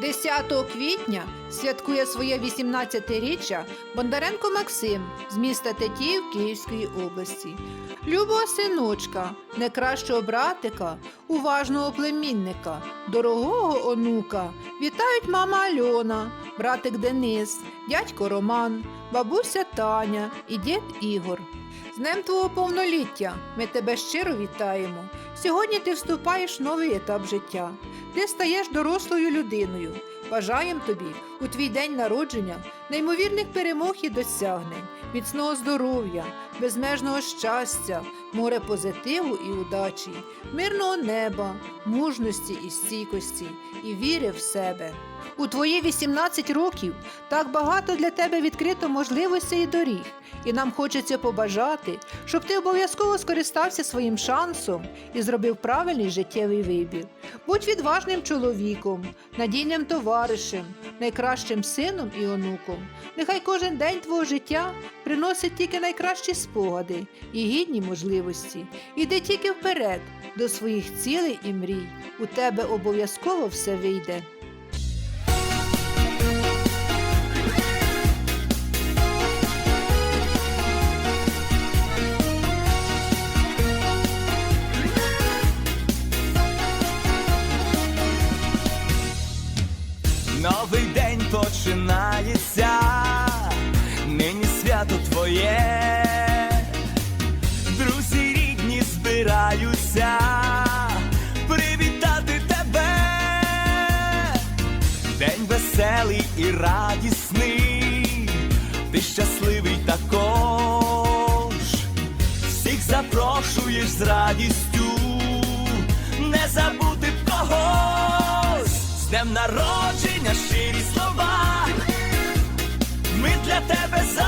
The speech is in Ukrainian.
10 квітня святкує своє 18-річчя Бондаренко Максим з міста Тетіїв Київської області. Любого синочка, найкращого братика, уважного племінника, дорогого онука вітають мама Альона, братик Денис, дядько Роман, бабуся Таня і дід Ігор. З днем твого повноліття ми тебе щиро вітаємо. Сьогодні ти вступаєш в новий етап життя. Ти стаєш дорослою людиною. Бажаємо тобі у твій день народження неймовірних перемог і досягнень, міцного здоров'я, безмежного щастя, море позитиву і удачі, мирного неба, мужності і стійкості, і віри в себе. У твої 18 років так багато для тебе відкрито можливостей і доріг, і нам хочеться побажати, щоб ти обов'язково скористався своїм шансом і зробив правильний життєвий вибір. Будь відважним чоловіком, надійним товаришем, найкращим сином і онуком. Нехай кожен день твого життя приносить тільки найкращі спогади і гідні можливості. Іди тільки вперед до своїх цілей і мрій. У тебе обов'язково все вийде. Новий день починається, нині свято твоє, радісний, ти щасливий також, всіх запрошуєш з радістю, не забути б когось, з днем народження щирі слова, ми для тебе заспіваєм,